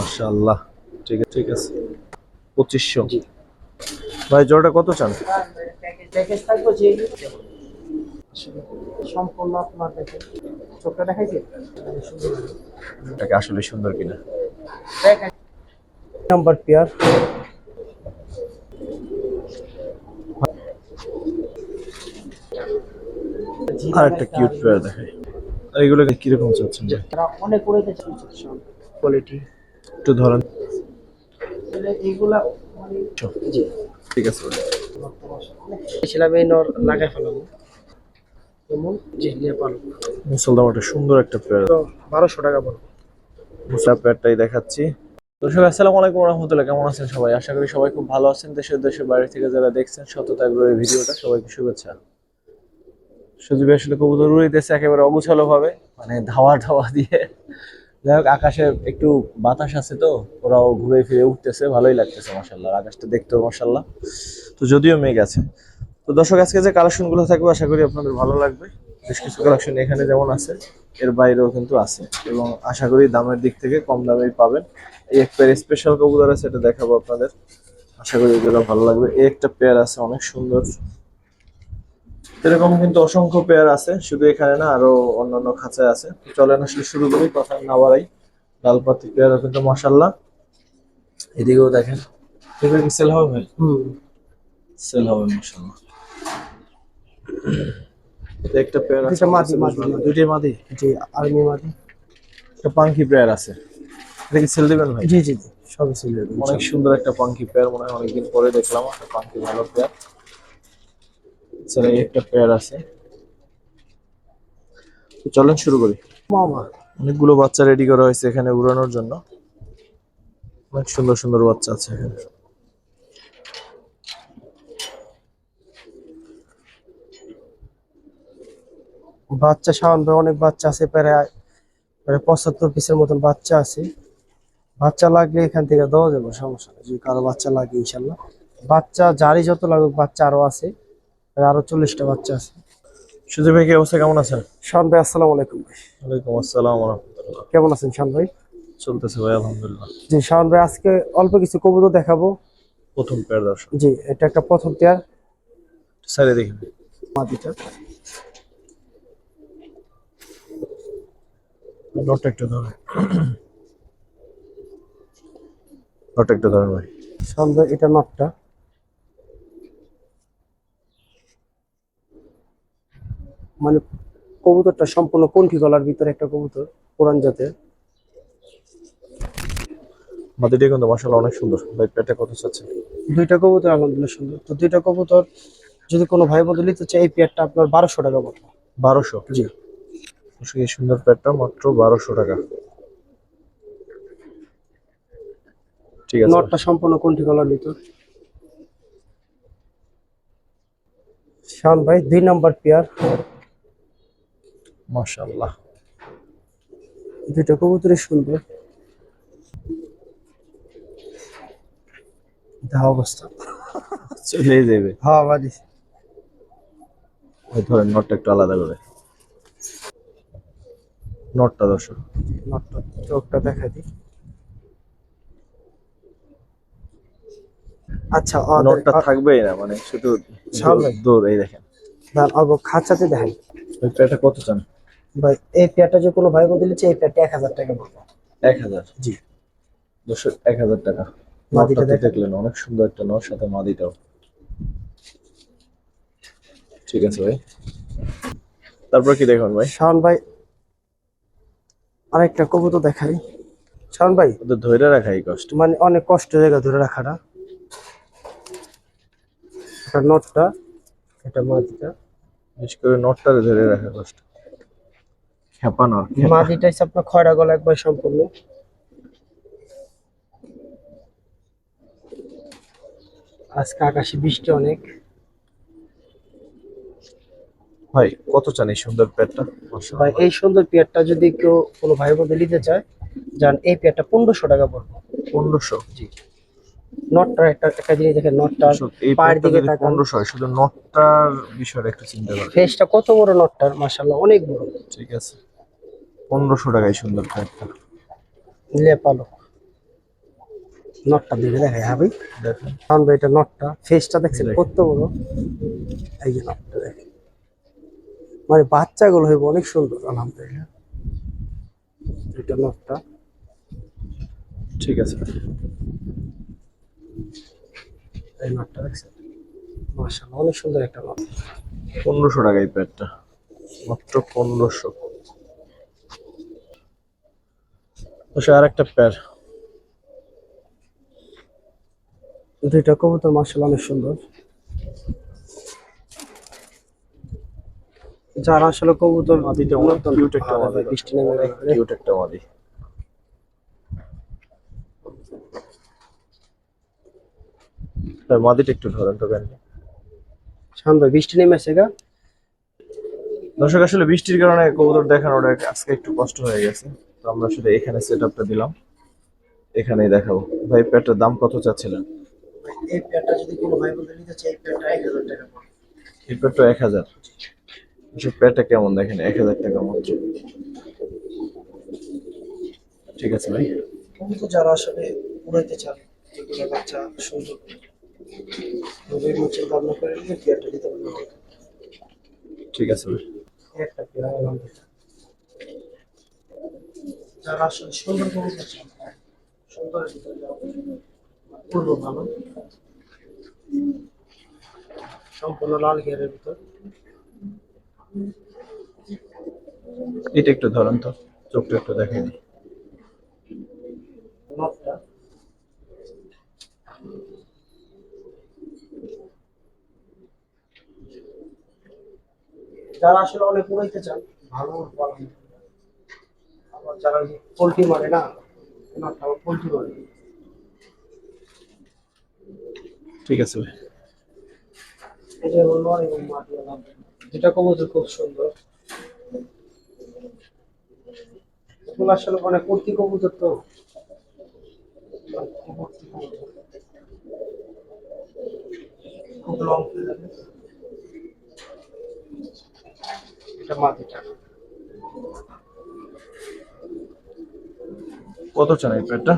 মাশাআল্লাহ। ঠিক আছে ঠিক আছে। পঁচিশশো। ভাই জোড়াটা কত চান? প্যাকেজ থাকবে যে সম্পূর্ণ আপনার দেখে। চোখটা দেখাইছে? সুন্দর এটাকে আসলে সুন্দর কিনা। Number pair. আর একটা কিউট পেয়ার দেখাই। আর এগুলো কীরকম চাচ্ছেন ভাই? অনেক উড়াইতে কোয়ালিটি একটু ধরেন। এইগুলা মানে ঠিক আছে। ভাই। ছিলাম এই নর লাগাই ফেলাবো। যেমন জি নিয়ে পালো মুসলদাম একটা সুন্দর একটা পেয়ার বারোশো টাকা পড়বে। মুসা পেয়ারটাই দেখাচ্ছি। দর্শক আসসালামু আলাইকুম রহমতুল্লাহ। কেমন আছেন সবাই? আশা করি সবাই খুব ভালো আছেন। দেশের দেশের বাইরে থেকে যারা দেখছেন সততা আগ্রহের ভিডিওটা সবাইকে শুভেচ্ছা। সুদীপ আসলে কবুতর উড়িতেছে একেবারে অগুছালো ভাবে মানে ধাওয়া ধাওয়া দিয়ে। যাই হোক, আকাশে একটু বাতাস আছে তো, ওরাও ঘুরে ফিরে উঠতেছে, ভালোই লাগতেছে মাসাল্লাহ আকাশটা দেখতেও মাসাল্লাহ তো যদিও মেঘ আছে। তো দর্শক, আজকে যে কালেকশনগুলো থাকবে, আশা করি আপনাদের ভালো লাগবে। বেশ কিছু কালেকশন এখানে যেমন আছে, এর বাইরেও কিন্তু আছে। এবং আশা করি দামের দিক থেকে কম দামেই পাবেন। এই এক পেয়ার স্পেশাল কবুতর আছে, এটা দেখাবো আপনাদের। আশা করি এগুলো ভালো লাগবে। এই একটা পেয়ার আছে, অনেক সুন্দর। এরকম কিন্তু অসংখ্য পেয়ার আছে শুধু এখানে না আরও অন্যান্য খাঁচায় আছে। চলেন আসলে শুরু করি কথা না বাড়াই। লালপাতি পেয়ার কিন্তু মশাল্লাহ এদিকেও দেখেন। এগুলো কি সেল হবে? ভাই হুম। সেল হবে মশাল্লাহ এটা একটা পেয়ার আছে মাদি, মাদি। দুইটাই মাদি জি আর্মি মাদি। একটা পাঙ্কি পেয়ার আছে। এটা কি সেল দিবেন ভাই? জি জি জি সবই ছিল অনেক সুন্দর একটা পাঙ্কি পেয়ার মনে হয় অনেকদিন পরে দেখলাম একটা পাঙ্কি ভালো পেয়ার এছাড়া এই একটা পেয়ার আছে। তো চলেন শুরু করি। অনেকগুলো বাচ্চা রেডি করা হয়েছে এখানে উড়ানোর জন্য। অনেক সুন্দর সুন্দর বাচ্চা আছে এখানে। বাচ্চা সাধারণত অনেক বাচ্চা আছে প্রায় প্রায় পঁচাত্তর পিসের মতন বাচ্চা আছে। বাচ্চা লাগলে এখান থেকে দেওয়া যাবে সমস্যা নেই। যদি কারও বাচ্চা লাগে ইনশাল্লাহ। বাচ্চা যারই যত লাগুক বাচ্চা আরও আছে। আরও চল্লিশটা বাচ্চা আছে। সুজয় ভাই কি অবস্থা? কেমন আছেন? শান ভাই আসসালামু আলাইকুম ভাই। ওয়ালাইকুম আসসালাম রহমতুল্লাহ কেমন আছেন শান ভাই? চলতেছে ভাই আলহামদুলিল্লাহ। জি শান ভাই আজকে অল্প কিছু কবুতর দেখাবো। প্রথম পেয়ার দর্শক। জি এটা একটা প্রথম পেয়ার সাইডে দেখি মাটিটা। নটটা একটা ধরেন নটটা একটা ধরেন ভাই। শান ভাই এটা নটটা মানে কবুতরটা সম্পূর্ণ কণ্ঠি গলার ভিতরে একটা কবুতর? পুরান জাতের মাদিটা কিন্তু মাসাল্লাহ অনেক সুন্দর। ভাই পেটে কত চাচ্ছে? দুইটা কবুতর আলহামদুলিল্লাহ সুন্দর। তো দুইটা কবুতর যদি কোনো ভাই বন্ধু নিতে চায় এই পেয়ারটা আপনার বারোশো টাকা পড়বে বারোশো? জি। এই সুন্দর পেটটা মাত্র বারোশো টাকা। ঠিক আছে। নটটা সম্পূর্ণ কোনটি গলার ভিতর? শান ভাই দুই নাম্বার পেয়ার। কবুতরই সুন্দর দেহ অবস্থা। চলে যাবে। হ্যাঁ ওই ধরেন নটটা একটু আলাদা করে। নটটা দর্শক। নটটা চোখটা দেখা দিই। আচ্ছা নটটা থাকবেই না মানে শুধু। দৌড় এই দেখেন। অল্প খাঁচাতে পেটটা কত চান? ভাই এই পেয়ারটা যে কোনো ভাই বন্ধু নিচ্ছে এই পেয়ারটা এক হাজার টাকা পড়বে এক হাজার? জি। দর্শক এক হাজার টাকা। মাদিটা। দেখলেন অনেক সুন্দর একটা নট সাথে মাদিটাও। ঠিক আছে ভাই। তারপর কি দেখুন ভাই? শাওন ভাই আরেকটা কবুতর দেখাই। শাওন ভাই ওদের ধৈর্য রাখা এই কষ্ট। মানে অনেক কষ্ট জায়গা ধরে রাখাটা। এটা নটটা এটা মাদিটা। বিশেষ করে নটটা ধরে রাখা কষ্ট। খেপা নট মাদিটা হচ্ছে আপনার খয়রা গলা একবার সম্পূর্ণ। আজকে আকাশে বৃষ্টি অনেক। ভাই কত চান এই সুন্দর মাশাআল্লাহ। ভাই এই সুন্দর পেয়ারটা যদি কেউ কোনো ভাই বোন নিতে চায় যান এই পেয়ারটা পনেরোশো টাকা পড়বে। পনেরোশো? জি। নটটা একটা একটা জিনিস দেখেন নটটা দর্শক, পায়ের দিকে তাকান। পনেরোশো শুধু নটটার বিষয়টা একটু চিন্তা করেন। ফেসটা কত বড় নটটার মাশাল্লাহ অনেক বড়। ঠিক আছে। পনেরোশো টাকায় সুন্দর পেটটা লেপালো নটটা দিকে দেখাই দেখেন কারণ এটা নটটা ফেসটা দেখছেন। কত বড়? এই যে নটটা দেখেন। মানে বাচ্চাগুলো হইব অনেক সুন্দর আলহামদুলিল্লাহ। এটা নটটা ঠিক আছে। এই নটটা দেখছেন? মাশাআল্লাহ অনেক সুন্দর একটা নট পনেরোশো টাকা এই প্যাডটা মাত্র পনেরোশো। দর্শক আর একটা প্যাড দুইটা কবুতর মাশাআল্লাহ অনেক সুন্দর। যারা আসলে কবুতর মাদিটা অনেক নতুন কিউট একটা মাদি বৃষ্টি নেমে গেলে কিউট একটা মাদি মাদিটা একটু ধরেন তো কেন শান্ত বৃষ্টি নেমেছে গা। দর্শক আসলে বৃষ্টির কারণে কবুতর দেখানোটা আজকে একটু কষ্ট হয়ে গেছে। তো আমরা আসলে এখানে সেট আপটা দিলাম। এখানেই দেখাবো। ভাই প্যাডটার দাম কত চাচ্ছিলেন? এই প্যাডটা যদি কোনো ভাই বলতে নিতে চাই এই প্যাডটা এক হাজার টাকা পড়বে। এই প্যাডটা এক হাজার। দর্শক প্যাডটা কেমন দেখেন? এক হাজার টাকা মাত্র। ঠিক আছে ভাই। কিন্তু যারা আসলে উড়াইতে চান যেগুলো বাচ্চা সুন্দর ওদের নিচে দাম না করে নিয়ে পেয়ারটা দিতে পারবেন। ঠিক আছে ভাই। একটা আলহামদুলিল্লাহ যারা আসলে সুন্দর কবুতর চান সুন্দর ভিতরে পূর্ব ভালো। সম্পূর্ণ লাল গিয়ারের ভিতর। এটা একটু ধরেন তো চোখটা একটু দিই। নটটা যারা আসলে অনেক উড়াইতে চান ভালো উড়বো আবার যারা পোল্ট্রি মারে না পোল্ট্রি মারে। ঠিক আছে ভাই। যে হলো এবং যেটা কবুতর খুব সুন্দর। আসলে অনেক কর্তি কবুতর তো। খুব লং এটা মাটিটা। কত চান এই প্যাডটা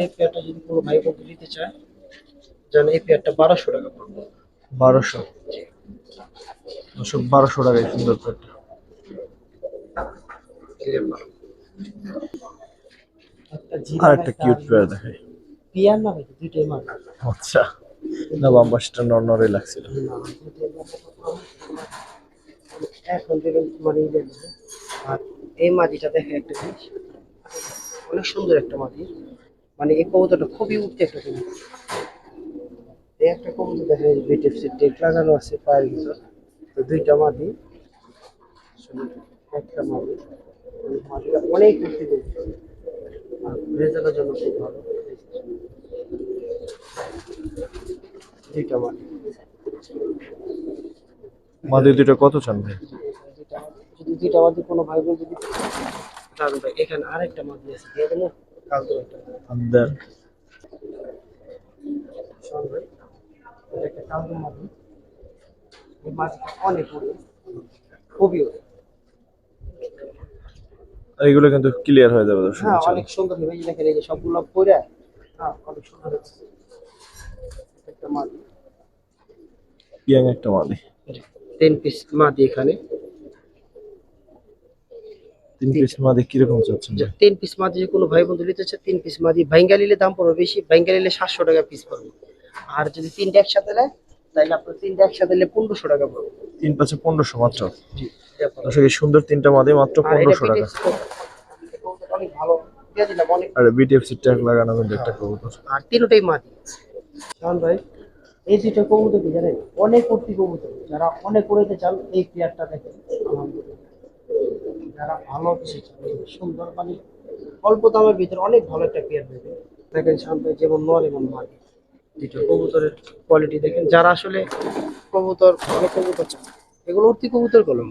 এই পেয়ারটা যদি কোনো ভাই বন্ধু নিতে চায় যেন এই পেয়ারটা বারোশো টাকা পড়বে। বারোশো? দর্শক বারোশো টাকা এই সুন্দর প্যাডটা আর একটা কিউট প্যাড দেখাই। পিয়ার না ভাই দুইটাই মার। আচ্ছা। না বাম্বাসটা নরনরে লাগছিল। এখন দেখেন মানে ইয়ে আর এই মাটিটা দেখে একটা জিনিস। অনেক সুন্দর একটা মাটি। মানে এই কবুতরটা খুবই উঠতে একটা কবুতর। এই একটা কবুতর দেখেন এই বিটিএফসি টেক লাগানো আছে পায়ের ভিতর। তো দুইটা মাটি। একটা মাটি। মাটিটা অনেক উঠতে কবুতর। আর রেজাল্টের জন্য খুব ভালো। দুইটা মাটি। মাদি দুটো কত চান ভাই? দুইটা যদি দুইটা মাটি কোনো ভাই বোন যদি তাহলে ভাই এখানে আরেকটা মাটি আছে দিয়ে দেবো কাল একটা। দেন শোন ভাই একটা কালকে মাটি এই অনেক খুবই। আর এগুলো কিন্তু ক্লিয়ার হয়ে যাবে দর্শক হ্যাঁ অনেক সুন্দর হবে এই দেখেন এই যে সবগুলো পরে হ্যাঁ অনেক সুন্দর হচ্ছে একটা মাটি ইয়াং একটা মাদি। তিন পিস মাটি এখানে। তিন পিস মাদি কীরকম চাচ্ছেন তিন পিস মাদি যে কোনো ভাই বন্ধু নিতে চায় তিন পিস মাদি। ভাইঙ্গা নিলে দাম পড়বে বেশি ভাইঙ্গা নিলে সাতশো টাকা পিস পড়বে। আর যদি তিনটা একসাথে নেয় তাহলে আপনার তিনটা একসাথে নিলে পনেরোশো টাকা পড়বে। তিন পাঁচে পনেরোশো মাত্র? এই সুন্দর তিনটা মাদি মাত্র পনেরোশো টাকা। অনেক ভালো। আর বিটিএফসি ট্যাগ লাগানো কিন্তু একটা কবুতর। আর তিনটাই মাদি। শান ভাই এই দুইটা কবুতর কি জানেন? অনেক উঠতি কবুতর। যারা অনেক উড়াইতে চান এই প্লেয়ারটা দেখেন। আলহামদুলিল্লাহ যারা ভালো সুন্দর মানে অল্প দামের ভিতরে অনেক ভালো একটা পেয়ার দেবে দেখেন ভাই যেমন নর এবং দুইটা কবুতরের কোয়ালিটি দেখেন। যারা আসলে কবুতর অনেক কবুতর চান এগুলো উঠতি কবুতর কলম।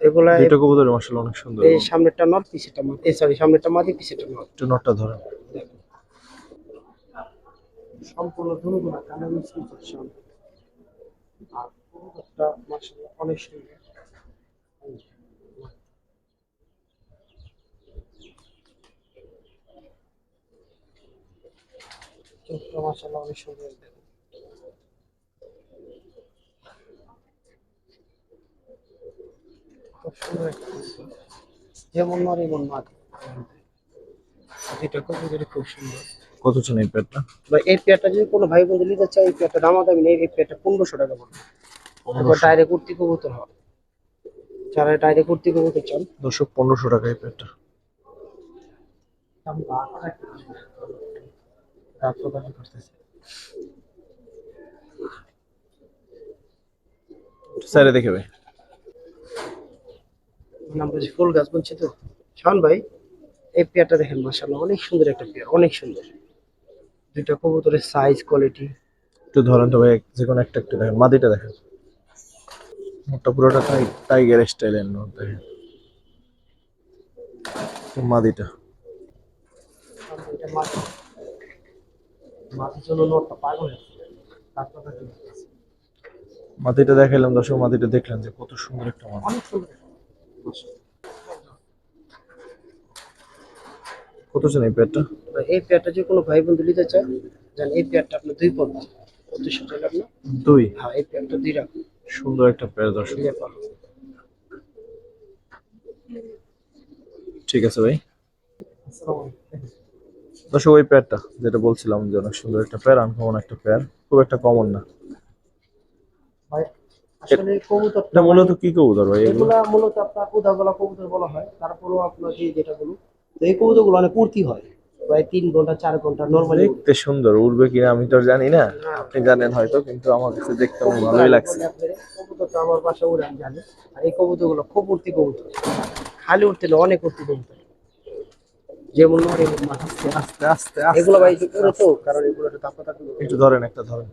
এগুলা দুইটা কবুতর অনেক সুন্দর। এই সামনেরটা নর পিছেরটা মাদি এই সরি সামনেরটা মাদি পিছেরটা নর একটু ধরেন। সম্পূর্ণ ধনুগুলা কানে আর কবুতরটা মাশাআল্লাহ অনেক সুন্দর। চোখটা মাশাআল্লাহ অনেক সুন্দর খুব সুন্দর একটা যেমন নর এমন মাঠ। এটা কবুতর খুব সুন্দর। কত চান এই পেয়ারটা? বা এই পেয়ারটা যদি কোনো ভাই বন্ধু নিতে চায় এই পেয়ারটা দাম দামি নেই এই পেয়ারটা পনেরোশো টাকা পড়বে তারপর ডাইরেক্ট কুর্তি কবুতর হয় যারা ডাইরেক্ট কুর্তি কবুতর চান। দর্শক পনেরোশো টাকা এই পেয়ারটা। রাত প্রকাশ করতেছে স্যারে দেখে ভাই। নাম বলছি ফুল গাছ বলছি তো। শান ভাই এই পেয়ারটা দেখেন মাশাআল্লাহ অনেক সুন্দর একটা পেয়ার অনেক সুন্দর। দুইটা কবুতরের সাইজ কোয়ালিটি একটু ধরেন তো ভাই যে কোনো একটা একটু দেখেন মাদিটা দেখেন। মোটটা পুরোটা টাই টাইগার স্টাইলের নোট দেখেন। তো মাদিটা জন্য নটটা পাগল। মাদিটা দেখাইলাম দর্শক মাদিটা দেখলেন যে কত সুন্দর একটা অনেক সুন্দর কত চান এই পেয়ারটা? এই যে কোনো ভাই বন্ধু নিতে চায় জান এই পেয়ারটা আপনার দুই পড়বে পঁচিশশো টাকা আপনার দুই? হ্যাঁ এই পেয়ারটা দুই রাখুন। সুন্দর একটা পেয়ার দর্শক। ঠিক আছে ভাই। আসসালামু আলাইকুম। দর্শক ওই পেয়ারটা যেটা বলছিলাম যে অনেক সুন্দর একটা পেয়ার আনকমন একটা পেয়ার খুব একটা কমন না। ভাই এটা মূলত কি কবুতর ভাই এগুলো? মূলত আপনার উদাগলা কবুতর বলা হয়। তারপরেও আপনার যে যেটা বলুন তো এই অনেক হয়। প্রায় তিন ঘণ্টা চার ঘণ্টা নর্মালি দেখতে সুন্দর উড়বে কিনা আমি তো আর জানি না। আপনি জানেন হয়তো কিন্তু আমার কাছে দেখতে আমার ভালোই লাগছে। কবুতরটা আমার বাসা উড়ে আমি জানি। আর এই কবুতরগুলো খুব উঠতি কবুতর। খালি উঠতে না অনেক উঠতি কবুতর। যেমন নড়ে এমন আস্তে আস্তে এগুলো ভাই একটু তো কারণ এগুলো একটু তাপা তাপি একটু ধরেন একটা ধরেন।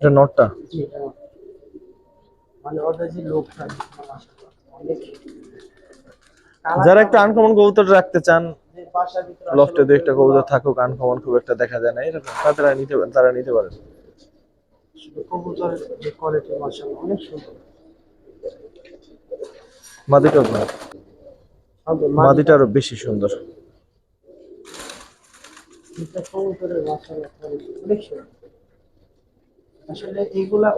এটা নটটা? মানে ওদের যে লোক যারা একটু আনকমন কবুতর রাখতে চান লফটে দু একটা কবুতর থাকুক আনকমন খুব একটা দেখা যায় না। এরকম তারা নিতে পারেন তারা নিতে পারেন কবুতরের যে কোয়ালিটি মাশাআল্লাহ অনেক সুন্দর। মাদিটা মাদিটা আরও বেশি সুন্দর। আসলে এইগুলা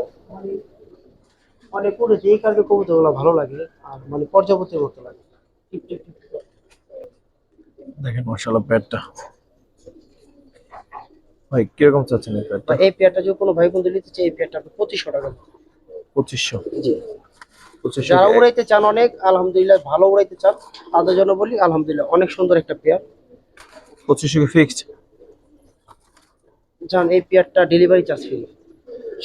মানে এই কারণে কবুতরগুলো ভালো লাগে আর মানে পর্যাবর্তীর মতো লাগে। দেখেন মশালা প্যাডটা ভাই কীরকম চাচ্ছেন এই প্যাডটা এই পেয়ারটা যদি কোনো ভাই বন্ধু নিতে চাই এই পঁচিশশো টাকা। পঁচিশশো। জি। পঁচিশশো যারা উড়াইতে চান অনেক আলহামদুলিল্লাহ ভালো উড়াইতে চান তাদের জন্য বলি আলহামদুলিল্লাহ অনেক সুন্দর একটা পেয়ার। পঁচিশশো ফিক্সড যান এই পেয়ারটা ডেলিভারি চার্জ ফ্রি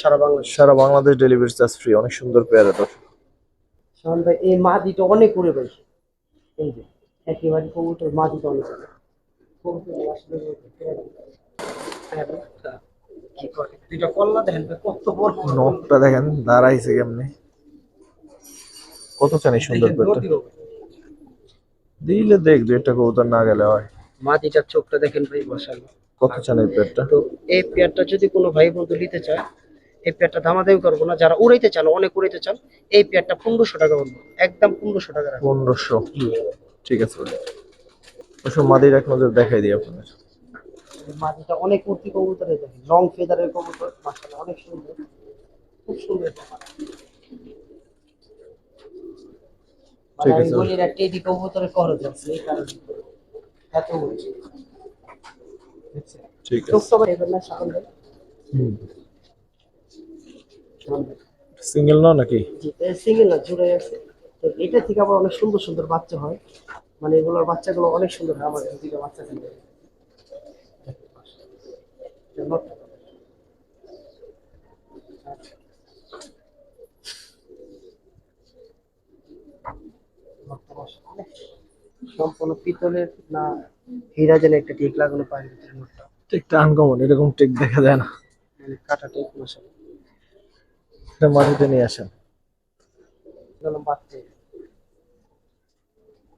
সারা বাংলাদেশ। সারা বাংলাদেশ ডেলিভারি চার্জ ফ্রি অনেক সুন্দর পেয়ার এটা। শাওন ভাই এই মাদিটা অনেক উড়ে ভাই এই যে একেবারে কবুতর মাদিটা অনেক উড়ে। হ্যাঁ, দুইটা কল্লা দেখেন কত বড় নখটা দেখেন দাঁড়াইছে কেমনে? কত চান এই সুন্দর দিবো। দিলে দেখ দু একটা কবুতর না গেলে হয়। মাদিটার চোখটা দেখেন ভাই মাশাআল্লাহ। কত চান এই পেয়ারটা? তো এই পেয়ারটা যদি কোনো ভাই বন্ধু নিতে চায় এই পেয়ারটা দামাদামি করব না। যারা উড়াইতে চান অনেক উড়াইতে চান এই পেয়ারটা পনেরোশো টাকা বলব একদম পনেরোশো টাকা পনেরোশো। ঠিক আছে ওসব মাদির এক নজর দেখাই দিই আপনাদের। মাটিটা অনেক মূর্তি কবুতরে দেখেন। লং ফেদারের কবুতর মাশাআল্লাহ অনেক সুন্দর। খুব সুন্দর একটা মাটি। মানে ঠিক আছে। বলি না টেডি কবুতরের খরচ আছে এই কারণে। এত উঠছে ঠিক আছে। চোখটা এবার না শাওন ভাই সিঙ্গেল নাও নাকি? সিঙ্গেল না জুড়ে আছে। তো এটা থেকে আবার অনেক সুন্দর সুন্দর বাচ্চা হয়। মানে এগুলোর বাচ্চাগুলো অনেক সুন্দর হয় আমার বাচ্চা থাকে সম্পূর্ণ পিতলের না হীরা যেন একটা টিক লাগানো পায়ের ভিতরে নোটটা টেকটা আনকমন এরকম টেক দেখা যায় না। মানে কাটা টিক মশাল এটা মাটিতে নিয়ে আসেন। গেলাম বাচ্চা।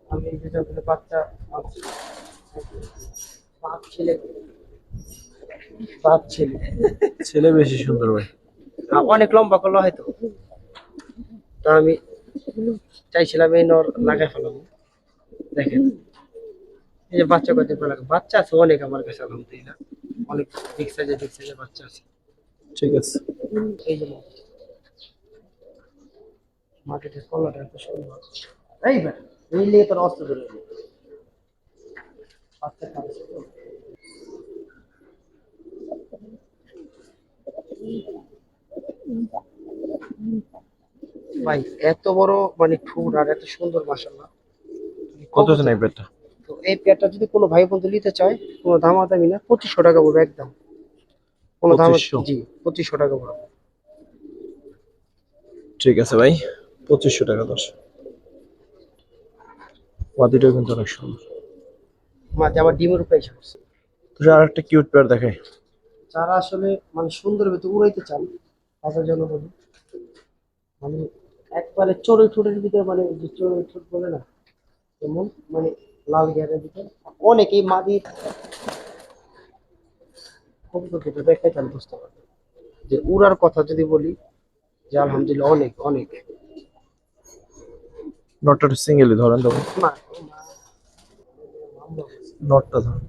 আমি এই যেটা বলে বাচ্চা বাপ ছেলে। বাপ ছেলে। ছেলে বেশি সুন্দর ভাই। অনেক লম্বা করল হয়তো। তা আমি চাইছিলাম এই নর লাগাই ফেলাম দেখেন। এই যে বাচ্চা কত লাগে বাচ্চা আছে অনেক আমার কাছে আলহামদুলিল্লাহ। অনেক বিগ সাইজের বিগ সাইজের বাচ্চা আছে। ঠিক আছে। এই যে মার্কেটের কলাটা এত সুন্দর। এই বেটা এই নিয়ে তোর অস্ত্র ধরে বাচ্চা খাচ্ছে ভাই এত বড় মানে ঠুট আর এত সুন্দর মাসাল্লাহ কত জন এই পেটটা তো এই পেয়ারটা যদি কোনো ভাই বন্ধু নিতে চায় কোনো দামাদামি না পঁচিশশো টাকা পড়বে একদম। কোনো দাম 2500? জি পঁচিশশো টাকা পড়বে। ঠিক আছে ভাই পঁচিশশো টাকা দশ। ওয়াদিটাও কিন্তু অনেক সুন্দর। মাঝে আবার ডিমের উপরে এসে তো আর একটা কিউট পেয়ার দেখাই। যারা আসলে মানে সুন্দর ভেতর উড়াইতে চান তাদের জন্য বলি মানে একবারে চড়ুই ঠোঁটের ভিতরে মানে যে চড়ুই ঠোঁট বলে না যেমন মানে লাল গেরের ভিতরে অনেকেই মাদি কবুতরটা দেখাই তাহলে বুঝতে পারবে। যে উড়ার কথা যদি বলি যে আলহামদুলিল্লাহ অনেক অনেক। নটটা সিঙ্গেলই ধরেন তো। ভাই। মা নটটা ধরেন।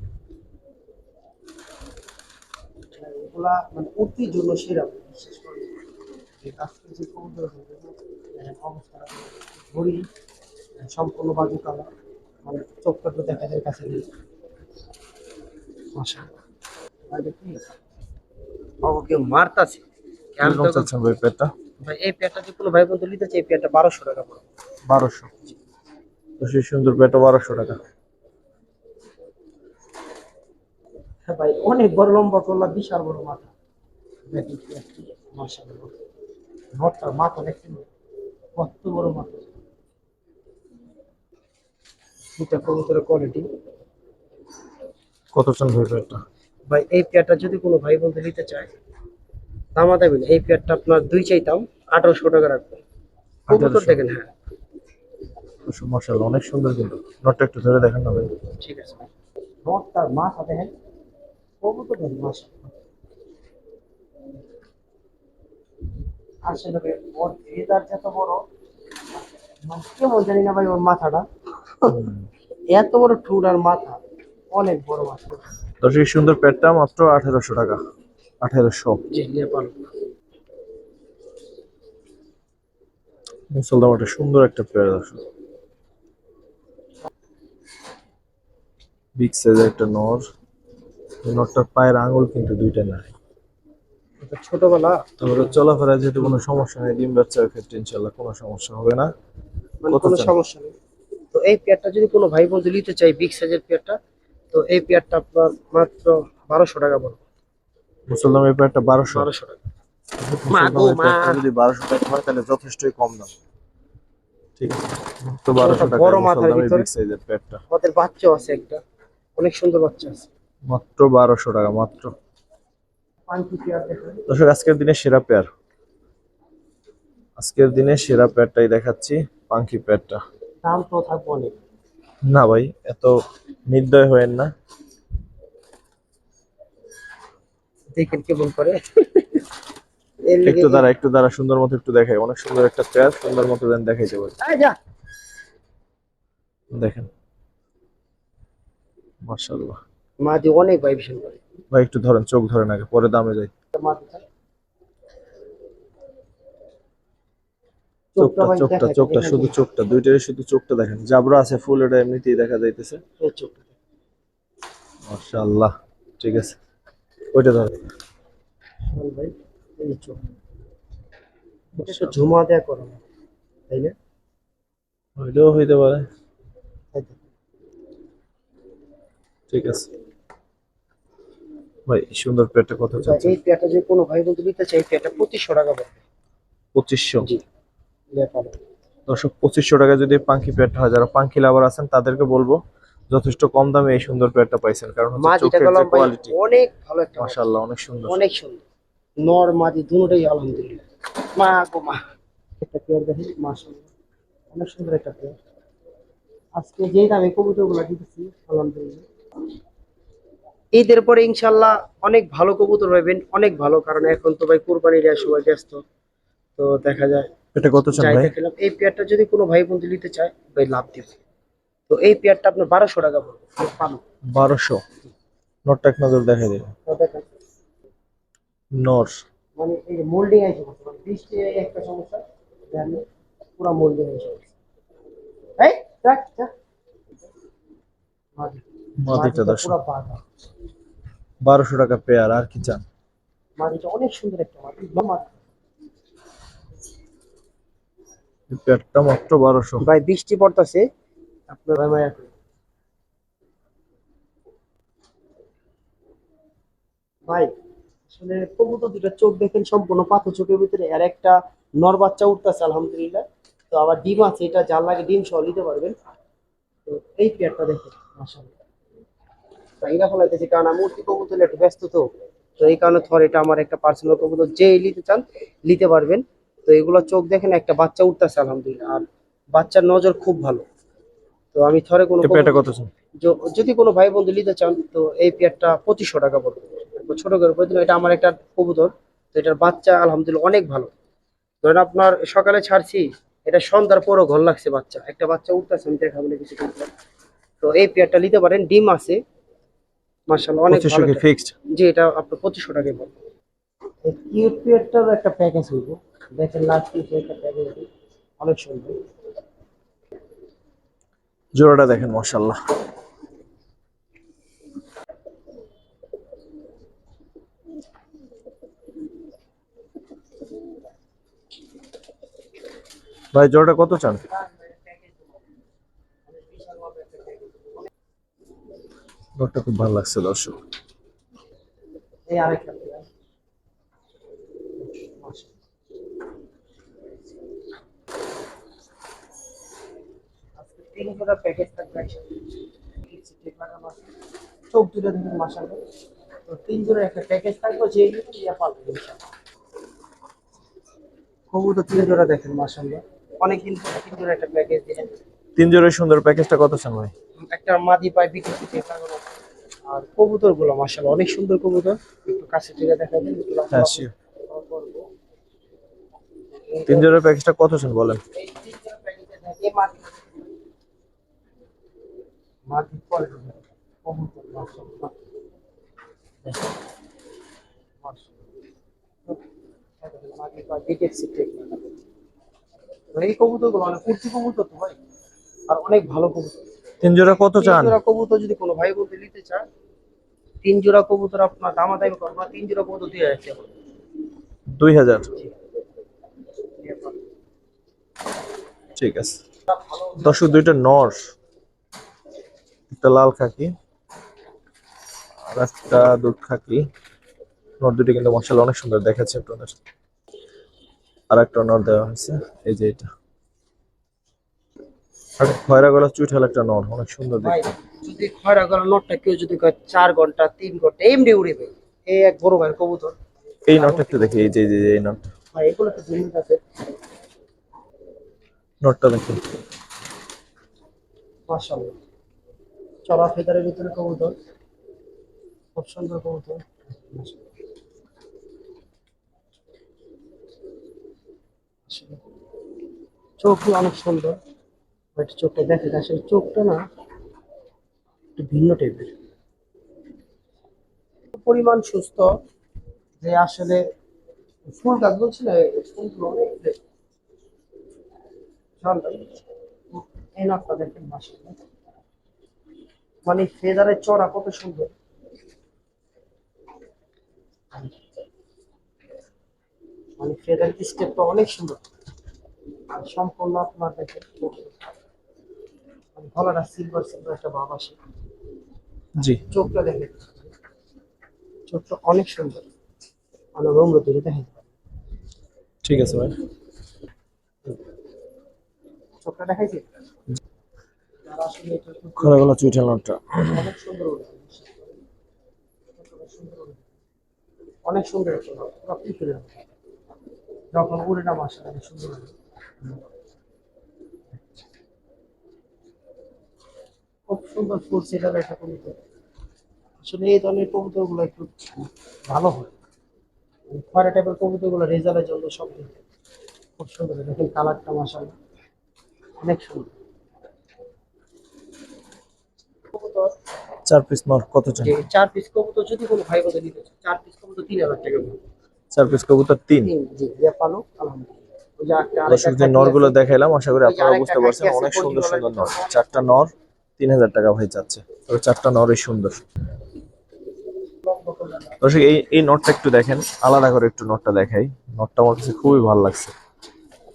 এগুলা মানে উঠতির জন্য সেরা বিশেষ করে। আজকে যে কবুতর অবস্থা ঘড়ি সম্পূর্ণ বাজু কালা মানে চোখটা তো দেখা যায় কাছে ওকে মারতাছে? চাচ্ছেন ভাই পেয়ারটা? ভাই এই পেয়ারটা যে কোনো ভাই বন্ধু নিতে চাই এই পেয়ারটা বারোশো টাকা পড়বে। বারোশো। তো সেই সুন্দর পেয়ারটা বারোশো টাকা। হ্যাঁ ভাই অনেক বড় লম্বা করলা বিশাল বড় মাথা। দেখি কি একটি মাশাআল্লাহ। নটটার মাথা দেখছেন কত বড় মাথা। এটা কবুতরের কোয়ালিটি কত চান ভাই পেয়ারটা ভাই এই পেয়ারটা যদি কোনো ভাই বন্ধু নিতে চায় দামা দেবেন এই পেয়ারটা আপনার দুই চাইতাম আঠারোশো টাকা রাখবেন কবুতর 1800 দেখেন হ্যাঁ। মার্শাল্লাহ অনেক সুন্দর কিন্তু। নটটা একটু ধরে দেখেন না ভাই। ঠিক আছে ভাই। নটটার মাথা দেখেন। কবুতর দেখেন মাশাআল্লাহ। আসলে ওর ভেদার যত বড় মানে কেমন জানি না ভাই ওর মাথাটা। এত বড় ঠুট আর মাথা অনেক বড় মাথা। তো সুন্দর পেয়ারটা মাত্র আঠেরোশো টাকা আঠেরোশো। জি নেপাল। মুসলদাম একটা সুন্দর একটা পেয়ার দর্শক। বিগ সাইজের একটা নর। এই নরটার পায়ের আঙুল কিন্তু দুইটা নাই। এটা ছোটবেলা? তারপরে চলাফেরা যেহেতু কোনো সমস্যা নেই ডিম বাচ্চার ক্ষেত্রে ইনশাল্লাহ কোনো সমস্যা হবে না। মানে কোনো সমস্যা নেই। এই পেয়ারটা যদি কোনো ভাই বন্ধু নিতে চাই বিগ সাইজের পেয়ারটা তো এই পেয়ারটা আপনার মাত্র বারোশো টাকা পড়বে মুসলদাম এই পেয়ারটা বারোশো। বারোশো টাকা। মা গো, মুসলদামের মা। পেয়ারটা যদি বারোশো টাকা হয় তাহলে যথেষ্টই কম দাম। ঠিক। তো বারোশো টাকা বড় মাথার বিগ সাইজের পেয়ারটা। আমাদের বাচ্চাও আছে একটা। অনেক সুন্দর বাচ্চা আছে। মাত্র বারোশো টাকা মাত্র। দর্শক আজকের দিনে সেরা পেয়ার। আজকের দিনে সেরা পেয়ারটাই দেখাচ্ছি পাঙ্কি পেয়ারটা। দাম তো থাকবে অনেক। না ভাই এত নির্দয় হয়েন না। দেখেন কেমন করে। একটু দ্বারা একটু দ্বারা সুন্দর মতো একটু দেখাই। অনেক সুন্দর একটা পেয়ার সুন্দর মতো দেন পারি। আয় দেখেন। মার্শাল্লাহ মা দিয়ে অনেক ভাইব্রেশন করে। ভাই একটু ধরেন চোখ ধরেন আগে পরে দামে যাই মা দিয়ে চোখটা চোখটা চোখটা শুধু চোখটা দুইটারই শুধু চোখটা দেখেন। জাবরা আছে ফুল এটা এমনিতেই দেখা যাইতেছে। মার্শাল্লাহ ঠিক আছে। ওইটা ধরেন। ভাই এই চোখ। এটা ঝুমা দেয়া করো তাই না? ওইটাও হইতে পারে। ঠিক আছে। ভাই সুন্দর কত এই যে কোনো ভাই বন্ধু নিতে চাই পঁচিশশো টাকা পড়বে পঁচিশশো। দর্শক পঁচিশশো টাকা যদি পাঙ্কি হয় যারা পাঙ্কি লাভার আছেন তাদেরকে বলব যথেষ্ট কম দামে এই সুন্দর পেয়ারটা পাইছেন কারণ কোয়ালিটি অনেক ভালো একটা মাশাআল্লাহ অনেক সুন্দর। অনেক সুন্দর। নর দুটোই আলহামদুলিল্লাহ। মা গো মা। একটা পেয়ার দেখি মাশাআল্লাহ। অনেক সুন্দর একটা পেয়ার। আজকে যেই দামে কবুতরগুলা দিতেছি আলহামদুলিল্লাহ। ঈদের পরে ইনশাল্লাহ অনেক ভালো কবুতর পাবেন অনেক ভালো কারণ এখন তো ভাই কোরবানির সময় ব্যস্ত। তো দেখা যায়। এটা কত চান ভাই? এই পেয়ারটা যদি কোনো ভাই বন্ধু নিতে চায় ভাই লাভ দিবে। তো এই পেয়ারটা আপনার বারোশো টাকা পড়বে পানো। বারোশো? নটটা এক নজর দেখাই নর মানে এই যে মোল্ডিং করতে পারে বৃষ্টি একটা সমস্যা পুরো মোল্ডিং এই মাদিটা দশ বাঁধা। বারোশো টাকা পেয়ার আর কি চান? মাদিটা অনেক সুন্দর একটা মাদি লম্বা মাত্র বারোশো। ভাই, বৃষ্টি পড়তেছে। আপনার মায়া ভাই, আসলে কবুতর দুটা চোখ দেখেন, সম্পূর্ণ পাথর চোখের ভিতরে। আর একটা নর বাচ্চা উঠতেছে, আলহামদুলিল্লাহ। তো আবার ডিম আছে, এটা যার লাগে ডিম সহ নিতে পারবেন। তো এই পেয়ারটা দেখেন, মাশাআল্লাহ। তো এরা ফলাইতেছি, কারণ আমি উঠতে কবুতর একটু ব্যস্ত তো। তো এই কারণে থর এটা আমার একটা পার্সোনাল কবুতর। যে নিতে চান, নিতে পারবেন। তো এগুলো চোখ দেখেন একটা বাচ্চা উঠতেছে আলহামদুলিল্লাহ। আর বাচ্চার নজর খুব ভালো। তো আমি থরে কোনো পেয়ারটা কত চান? যদি কোনো ভাই বন্ধু নিতে চান তো এই পেয়ারটা পঁচিশশো টাকা পড়বে। ছোট করে বলে এটা আমার একটা কবুতর। তো এটার বাচ্চা আলহামদুলিল্লাহ অনেক ভালো। ধরেন আপনার সকালে ছাড়ছি এটা সন্ধ্যার পরও ঘর লাগছে বাচ্চা। একটা বাচ্চা উঠতেছে আমি দেখাবো না কিছু করতে তো এই পেয়ারটা নিতে পারেন ডিম আছে। মার্শাল্লাহ অনেক ভালো ফিক্সড জি এটা আপনার পঁচিশশো টাকায় পড়বে। কিউট একটা প্যাকেজ হইব। দেখেন লাস্ট পিসে একটা প্যাকেজ অনেক সুন্দর। জোড়াটা দেখেন মাশাল্লাহ ভাই জোড়াটা কত চান? জোড়াটা খুব ভালো লাগছে দর্শক। এই আরেকটা পেয়ার আজকে তিন হাজার প্যাকেজ থাকবে একসাথে। কিছু টেপ লাগানো আছে। চোখ দুটো দেখুন মাসালে তো তিন জোড়া একটা প্যাকেজ থাকবে যে ইয়ে ইনশাআল্লাহ। কবুতর তিন জোড়া দেখেন মাসাল্লাহ অনেকদিন পরে তিন জোড়া একটা প্যাকেজ দিলেন। তিন জোড়ার সুন্দর প্যাকেজটা কত ভাই? একটা মাদি টেপ লাগানো আছে। আর কবুতরগুলো মাসাল্লাহ অনেক সুন্দর কবুতর। একটু কাছে থেকে দেখা যায় হ্যাঁ তিন জোড়ার প্যাকেজটা কত চান বলেন? এই তিনটা কবুতর এই কবুতরগুলো অনেক কুর্তি কবুতর তো ভাই আর অনেক ভালো কবুতর। তিন জোড়া কত চান? জোড়া কবুতর যদি কোনো ভাই বলতে নিতে চায় তিন জোড়া কবুতর আপনার দামা দামি করব না, তিন জোড়া কবুতর দুই হাজার টাকা দুই হাজার। ঠিক আছে। দর্শক দুইটা নর একটা লাল খাকি। আর একটা দুধ খাকি। নর দুটি কিন্তু মশালা অনেক সুন্দর দেখাচ্ছে আপনাদের আর একটা নর দেওয়া হয়েছে এই যে এটা। আর খয়রা গলা চুইঠাল একটা নর অনেক সুন্দর ভাই দেখতে যদি খয়রা গলা নটটা কেউ যদি কয় চার ঘণ্টা তিন ঘণ্টা এমনি উড়িবে এই এক বড় ভাইয়ের কবুতর। এই নটটা একটু দেখি এই যে এই নট। ভাই এগুলো তো জিনিস আছে নটটা দেখি। মাশাআল্লাহ। চড়া ফেদারের ভিতরে কবুতর। খুব সুন্দর কবুতর চোখই অনেক সুন্দর। বাট চোখটা দেখে আসলে চোখটা না একটু ভিন্ন টাইপের। পরিমাণ সুস্থ, যে আসলে ফুল গাছ বলছি না ফুলগুলো অনেক এই নাকটা দেখেন মাশাআল্লাহ। মানে ফেদারের চড়া কত সুন্দর। মানে ফেদার স্টেপটা অনেক সুন্দর। আর সম্পূর্ণ আপনার দেখেন মানে গলাটা সিলভার সিলভার একটা ভাব আসে। জি। চোখটা দেখেন। চোখটা অনেক সুন্দর। মানে রোমরতি দেখেন। ঠিক আছে ভাই। চোখটা দেখাইছি খয়রা গলা চুইঠাল নটটা। অনেক সুন্দর উড়ে। অনেক সুন্দর উড়ে। অনেক সুন্দর পুরো মতো। যখন উড়ে না মাসা অনেক সুন্দর খুব সুন্দর ফুল সেটার একটা কবুতর আসলে এই ধরনের কবুতরগুলো একটু ভালো হয়। খয়রা টাইপের কবুতরগুলো রেজাল্টের জন্য সব খুব সুন্দর। দেখেন কালারটা মাসাল অনেক সুন্দর। কবুতর চার পিস নর কত চান? চার পিস কবুতর যদি কোনো ভাই বোধ নিতে চার পিস কবুতর তিন হাজার টাকা চার পিস কবুতর তিন? তিন জি রেপানো আলহামদুলিল্লাহ। ওই যে একটা- আরেকটা দর্শক যে নরগুলো দেখাইলাম আশা করি আপনারা বুঝতে পারছেন অনেক সুন্দর সুন্দর নর। চারটা নর তিন হাজার টাকা ভাই যাচ্ছে তবে চারটা নরই সুন্দর। দর্শক এই এই নটটা একটু দেখেন আলাদা করে একটু নটটা দেখাই। নটটা আমার কাছে খুবই ভালো লাগছে।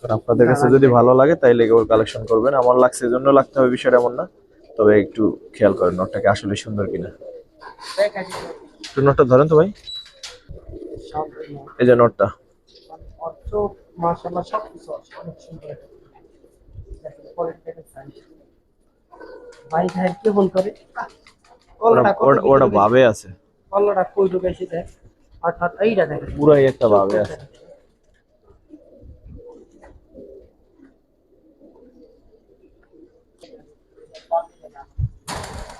আপনাদের কাছে যদি ভালো লাগে তাইলে ওর কালেকশন করবেন। আমার লাগছে এজন্য লাগতে হবে বিষয়টা এমন না। তবে একটু খেয়াল করেন নটটাকে আসলে সুন্দর কিনা। একটু নটটা ধরেন তো ভাই। এই যে নটটা। ওটা- ভাবে আছে। কল্লাটা কই ঢুকাইছে দেখ। অর্থাৎ এইটা দেখেন। পুরাই একটা ভাবে আছে।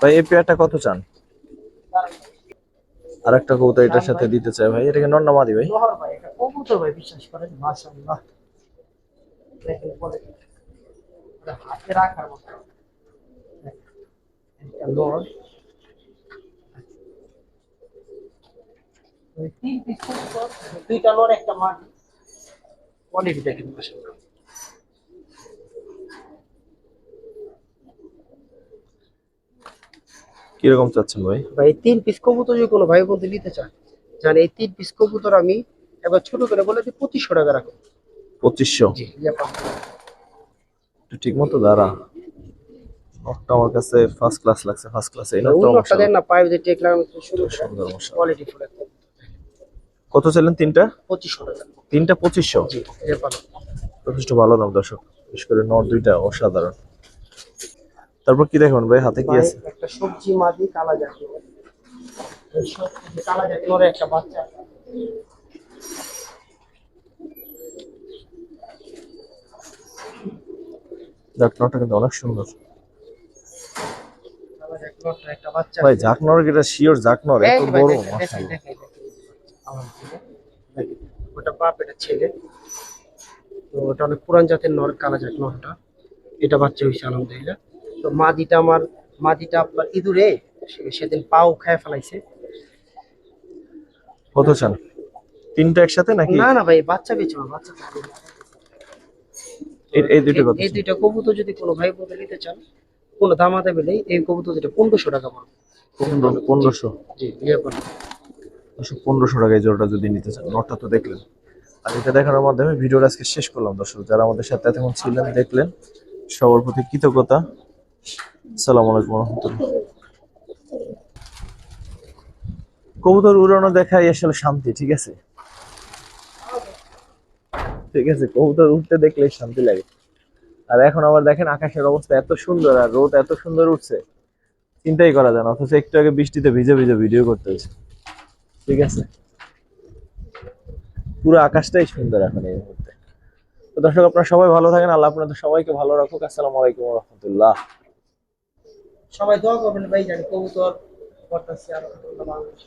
ভাই এই পেয়ারটা কত চান? আর একটা কবুতর এটার সাথে দিতে চাই ভাই এটাকে নন্না মাদি ভাই? কবুতর ভাই বিশ্বাস করেন মাশাআল্লাহ। হাতে রাখার মতো। তিন পিস দুইটা লোহার একটা মাটি কোয়ালিটি দেখেন কীরকম চাচ্ছেন ভাই? ভাই তিন পিস কবুতর যদি কোনো ভাই বন্ধু নিতে চায় জান এই তিন পিস কবুতর আমি একবার ছোট করে বলে দিই পঁচিশশো টাকা রাখো পঁচিশশো? জি ঠিক মতো দাঁড়া। নটটা আমার কাছে ফার্স্ট ক্লাস লাগছে ফার্স্ট ক্লাস এই নটটা উন্নতটা দেন না পাইপ দিয়ে টেক লাগানো শুরু সুন্দর মশা কোয়ালিটি ফুল কত ছিলেন তিনটা? পঁচিশশো টাকা। তিনটা পঁচিশশো? জি ইয়ে পাবো। যথেষ্ট ভালো দাম দর্শক। বিশেষ করে নট দুইটা অসাধারণ। তারপর কি দেখুন ভাই হাতে কি আছে? একটা সবজি মাদি কালা জাতীয়। কালা জাতীয় একটা বাচ্চা কিন্তু অনেক সুন্দর। ভাই জাকনর এটা শিওর জাকনর এত বড় ওটা বাপ এটা ছেলে। তো ওটা অনেক পুরান জাতের নর কালা জাত নরটা এটা বাচ্চা হয়েছে আলহামদুলিল্লাহ। তো মাদিটা আমার মাদিটা আপনার ইঁদুরে সেদিন পাও খায় ফেলাইছে। কত চান? তিনটা একসাথে নাকি? না না ভাই বাচ্চা বেচো না বাচ্চা এই- দুইটা কত এই দুইটা কবুতর যদি কোনো ভাই বোন নিতে চান কোনো দামা দেবে নেই এই কবুতর দুটো পনেরোশো টাকা পড়বে পনেরোশো? জি পনেরোশো টাকায় জোড়াটা যদি নিতে চান নটটা তো দেখলেন। আর এটা দেখানোর মাধ্যমে ভিডিওটা আজকে শেষ করলাম। দর্শক যারা আমাদের সাথে এতক্ষণ ছিলেন দেখলেন সবার প্রতি কৃতজ্ঞতা। কবুতর উড়ানো দেখাই আসলে শান্তি, ঠিক আছে? ঠিক আছে, কবুতর উঠতে দেখলে শান্তি লাগে। আর এখন আবার দেখেন আকাশের অবস্থা এত সুন্দর আর রোদ এত সুন্দর উঠছে। চিন্তাই করা যায় না, অথচ একটু আগে বৃষ্টিতে ভিজে ভিজে ভিডিও করতে হয়েছে। ঠিক আছে? পুরো আকাশটাই সুন্দর এখন এই মুহূর্তে। তো দর্শক, আপনারা সবাই ভালো থাকেন, আল্লাহ আপনাদের সবাইকে ভালো রাখুক। আসসালামু আলাইকুম রহমতুল্লাহ। সবাই দোয়া করবেন ভাই জানি কবুতর করতেছি আর বাংলাদেশ।